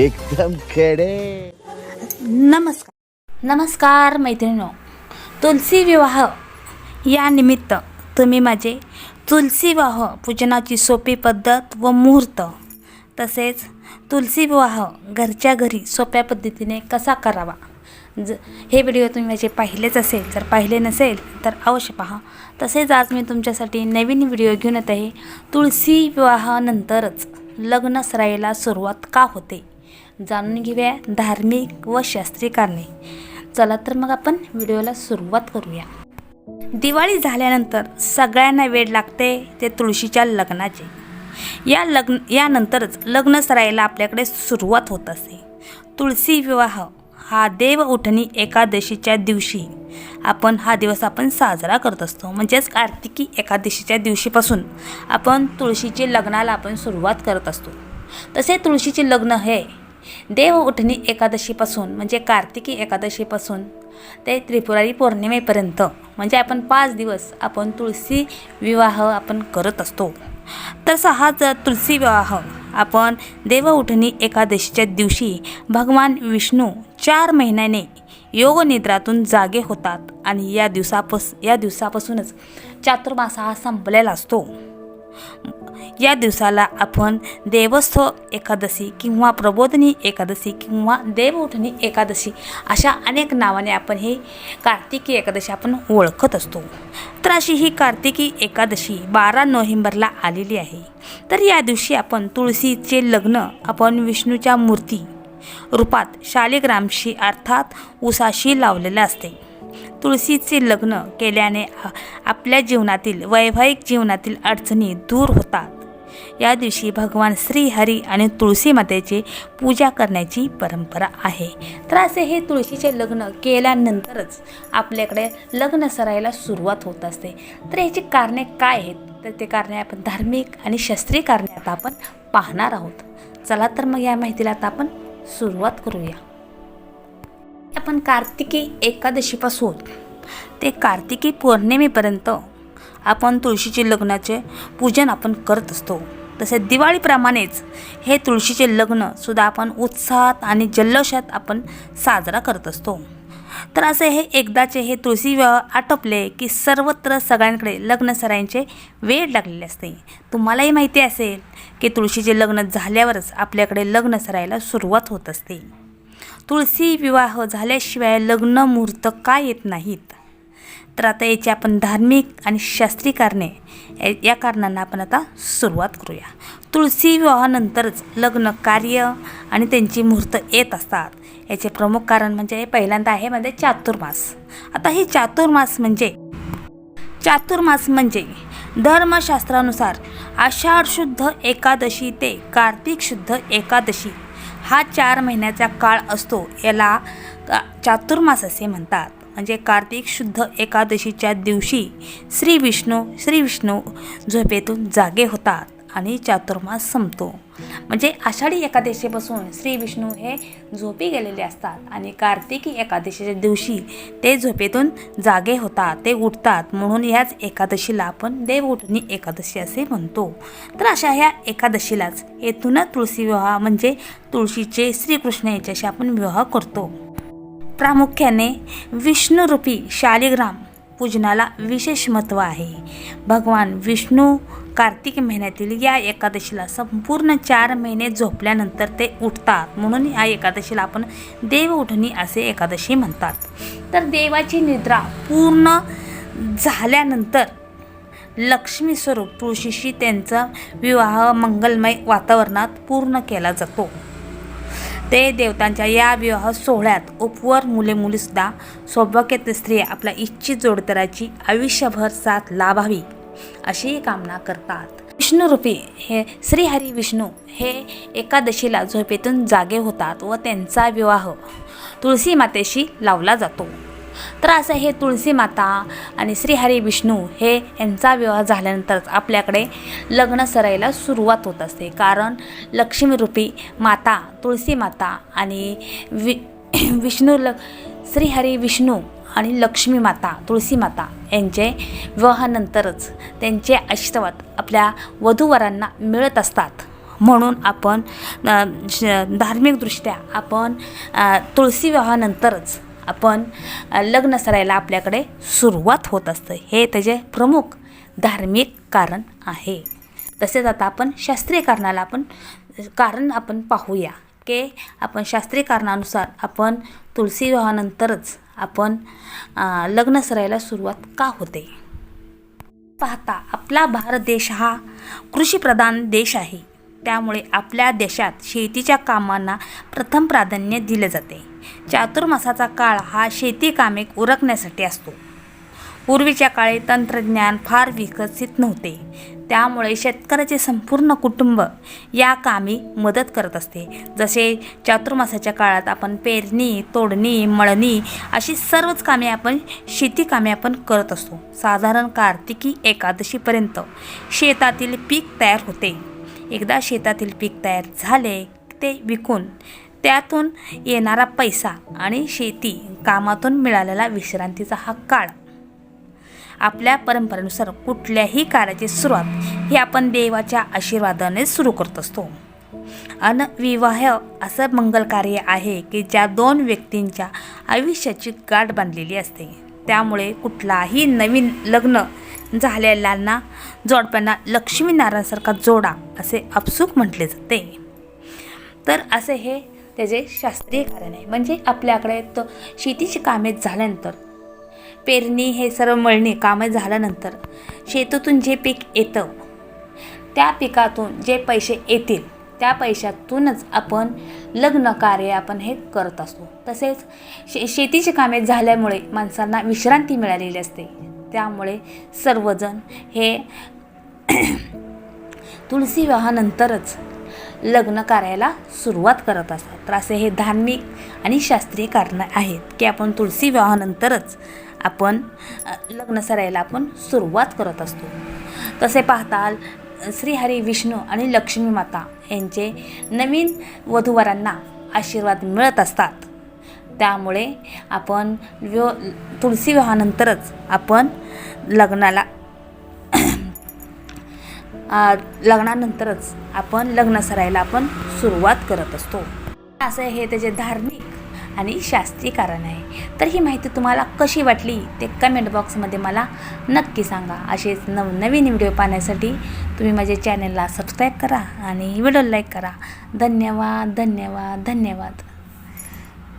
एकदम खडे. नमस्कार. नमस्कार मैत्रिणीनो. तुलसी विवाह या निमित्त तुम्ही माझे तुलसी विवाह पूजनाची सोपी पद्धत व मुहूर्त तसेच तुलसी विवाह घरच्या घरी सोप्या पद्धतीने कसा करावा? ज हे व्हिडिओ तुम्ही माझे पाहिलेच असेल जर पाहिले नसेल तर अवश्य पहा. तसेच आज मी तुमच्यासाठी नवीन व्हिडिओ घेऊन येत आहे. तुळशी विवाहानंतरच लग्न सराईला सुरुवात का होते? जाणून घेऊया धार्मिक व शास्त्रीय कारणे. चला तर मग आपण व्हिडिओला सुरुवात करूया. दिवाळी झाल्यानंतर सगळ्यांना वेळ लागते ते तुळशीच्या लग्नाचे. या लग्न यानंतरच लग्न सरायला आपल्याकडे सुरुवात होत असते तुळशी विवाह हा देव उठणी एकादशीच्या दिवशी आपण हा दिवस आपण साजरा करत असतो. म्हणजेच कार्तिकी एकादशीच्या दिवशीपासून आपण तुळशीचे लग्नाला आपण सुरुवात करत असतो. तसे तुळशीचे लग्न हे देव उठणी एकादशीपासून म्हणजे कार्तिकी एकादशीपासून ते त्रिपुरारी पौर्णिमेपर्यंत म्हणजे आपण पाच दिवस आपण तुळशी विवाह आपण करत असतो. तसा हा ज- तुलसी विवाह आपण देव उठणी एकादशीच्या दिवशी भगवान विष्णू चार महिन्याने योगनिद्रातून जागे होतात आणि या दिवसापास या दिवसापासूनच चातुर्मास हा संपलेला असतो. या दिवसाला आपण देवस्थ एकादशी किंवा प्रबोधनी एकादशी किंवा देवउठणी एकादशी अशा अनेक नावाने आपण हे कार्तिकी एकादशी आपण ओळखत असतो. तर अशी ही कार्तिकी एकादशी बारा नोव्हेंबरला आलेली आहे. तर या दिवशी आपण तुळशीचे लग्न आपण विष्णूच्या मूर्ती रूपात शालिग्रामशी अर्थात उसाशी लावलेलं असते. तुळशीचे लग्न केल्याने आपल्या जीवनातील वैवाहिक जीवनातील अडचणी दूर होतात. या दिवशी भगवान श्रीहरी आणि तुळशी मातेची पूजा करण्याची परंपरा आहे. तर असे हे तुळशीचे लग्न केल्यानंतरच आपल्याकडे लग्न सरायला सुरुवात होत असते. तर याची कारणे काय आहेत? तर ते कारणे आपण धार्मिक आणि शास्त्रीय कारणे आता आपण पाहणार आहोत. चला तर मग या माहितीला आता आपण सुरुवात करूया. आपण कार्तिकी एकादशीपासून ते कार्तिकी पौर्णिमेपर्यंत आपण तुळशीचे लग्नाचे पूजन आपण करत असतो. तसेच दिवाळीप्रमाणेच हे तुळशीचे लग्नसुद्धा आपण उत्साहात आणि जल्लोषात आपण साजरा करत असतो. तर असे हे एकदाचे हे तुळशी विवाह आटोपले की सर्वत्र सगळ्यांकडे लग्नसराईंचे वेळ लागलेले असते. तुम्हालाही माहिती असेल की तुळशीचे लग्न झाल्यावरच आपल्याकडे लग्न सरायला सुरुवात होत असते. तुळशी विवाह झाल्याशिवाय लग्न मुहूर्त का येत नाहीत. तर आता याची आपण धार्मिक आणि शास्त्रीय कारणे या- या कारणांना आपण आता सुरुवात करूया. तुळशी विवाहानंतरच लग्न कार्य आणि त्यांची मुहूर्त येत असतात. याचे प्रमुख कारण म्हणजे पहिल्यांदा आहे म्हणजे चातुर्मास. आता हे चातुर्मास म्हणजे चातुर्मास म्हणजे धर्मशास्त्रानुसार आषाढ शुद्ध एकादशी ते कार्तिक शुद्ध एकादशी हा चार महिन्याचा काळ असतो. याला का- चातुर्मास असे म्हणतात. म्हणजे कार्तिक शुद्ध एकादशीच्या दिवशी श्री विष्णू श्री विष्णू झोपेतून जागे होतात आणि चातुर्मास संपतो. म्हणजे आषाढी एकादशीपासून श्री विष्णू हे झोपी गेलेले असतात आणि कार्तिकी एकादशीच्या दिवशी ते झोपेतून जागे होतात ते उठतात. म्हणून ह्याच एकादशीला आपण देवउठणी एकादशी असे म्हणतो. तर अशा ह्या एकादशीलाच येथूनच तुळशी विवाह म्हणजे तुळशीचे श्रीकृष्ण याच्याशी आपण विवाह करतो. प्रामुख्याने विष्णुरूपी शालिग्राम पूजनाला विशेष महत्त्व आहे. भगवान विष्णू कार्तिक महिन्यातील या एकादशीला संपूर्ण चार महिने झोपल्यानंतर ते उठतात. म्हणून या एकादशीला आपण देव उठणी असे एकादशी म्हणतात. तर देवाची निद्रा पूर्ण झाल्यानंतर लक्ष्मी स्वरूप तुळशीशी त्यांचा विवाह मंगलमय वातावरणात पूर्ण केला जातो. ते देवतांच्या या विवाह सोहळ्यात उपवर मुले मुलीसुद्धा सौभाग्यवती स्त्रिया आपल्या इच्छित जोडदाराची आयुष्यभर साथ लाभावी अशी कामना करतात. विष्णुरूपी हे श्रीहरी विष्णू हे एकादशीला झोपेतून जागे होतात व त्यांचा विवाह तुळसी मातेशी लावला जातो. तर असं हे तुळसी माता आणि श्रीहरी विष्णू हे यांचा विवाह झाल्यानंतरच आपल्याकडे लग्न सरायला सुरुवात होत असते. कारण लक्ष्मीरूपी माता तुळसी माता आणि वि विष्णू ल श्रीहरी विष्णू आणि लक्ष्मी माता तुळसी माता यांचे विवाहानंतरच त्यांचे आशीर्वाद आपल्या वधूवरांना मिळत असतात. म्हणून आपण श- धार्मिकदृष्ट्या आपण तुळसी विवाहानंतरच आपण लग्न सरायला आपल्याकडे सुरुवात होत असतं. हे त्याचे प्रमुख धार्मिक कारण आहे. तसेच आता आपण शास्त्रीय कारणाला आपण कारण आपण पाहूया की आपण शास्त्रीय कारणानुसार आपण तुळशी विवाहानंतरच आपण लग्न सरायला सुरुवात का होते? पाहता आपला भारत देश हा कृषीप्रधान देश आहे. त्यामुळे आपल्या देशात शेतीच्या कामांना प्रथम प्राधान्य दिले जाते. चातुर्मासाचा काळ हा शेती कामे उरकण्यासाठी असतो. पूर्वीच्या काळी तंत्रज्ञान फार विकसित नव्हते. त्यामुळे शेतकऱ्याचे संपूर्ण कुटुंब या कामी मदत करत असते. जसे चातुर्मासाच्या काळात आपण पेरणी तोडणी मळणी अशी सर्वच कामे आपण शेती कामे आपण करत असतो. साधारण कार्तिकी एकादशीपर्यंत शेतातील पीक तयार होते. एकदा शेतातील पीक तयार झाले ते विकून त्यातून येणारा पैसा आणि शेती कामातून मिळालेला विश्रांतीचा हा काळ. आपल्या परंपरेनुसार कुठल्याही कार्याची सुरुवात ही आपण देवाच्या आशीर्वादाने सुरू करत असतो. अन विवाह असं मंगल कार्य आहे की ज्या दोन व्यक्तींच्या आयुष्याची गाठ बांधलेली असते. त्यामुळे कुठलाही नवीन लग्न झालेल्यांना जोडप्यांना लक्ष्मीनारायणसारखा जोडा असे अपसुक म्हटले जाते. तर असे हे त्याचे शास्त्रीय कारण आहे. म्हणजे आपल्याकडे तो शेतीची कामे झाल्यानंतर पेरणी हे सर्व मळणी कामे झाल्यानंतर शेतातून जे पीक येतं त्या पिकातून जे पैसे येतील त्या पैशातूनच आपण लग्न कार्य आपण हे करत असतो. तसेच शे शेतीची कामे झाल्यामुळे माणसांना विश्रांती मिळालेली असते. त्यामुळे सर्वजण हे तुळशी विवाहानंतरच लग्न करायला सुरुवात करत असतात. तर असे हे धार्मिक आणि शास्त्रीय कारणं आहेत की आपण तुळशी विवाहानंतरच आपण लग्न सरायला आपण सुरुवात करत असतो. तसे पाहताल श्रीहरी विष्णू आणि लक्ष्मी माता यांचे नवीन वधूवरांना आशीर्वाद मिळत असतात. त्यामुळे आपण व्य तुळशी विवाहानंतरच आपण लग्नाला लग्नानंतरच आपण लग्न सरायला आपण सुरुवात करत असतो. असं हे त्याचे धार्मिक आणि शास्त्रीय कारण आहे. तर ही माहिती तुम्हाला कशी वाटली ते कमेंट बॉक्समध्ये मला नक्की सांगा. असेच नवनवीन व्हिडिओ पाहण्यासाठी तुम्ही माझ्या चॅनलला सबस्क्राईब करा आणि व्हिडिओ लाईक करा. धन्यवाद धन्यवाद धन्यवाद.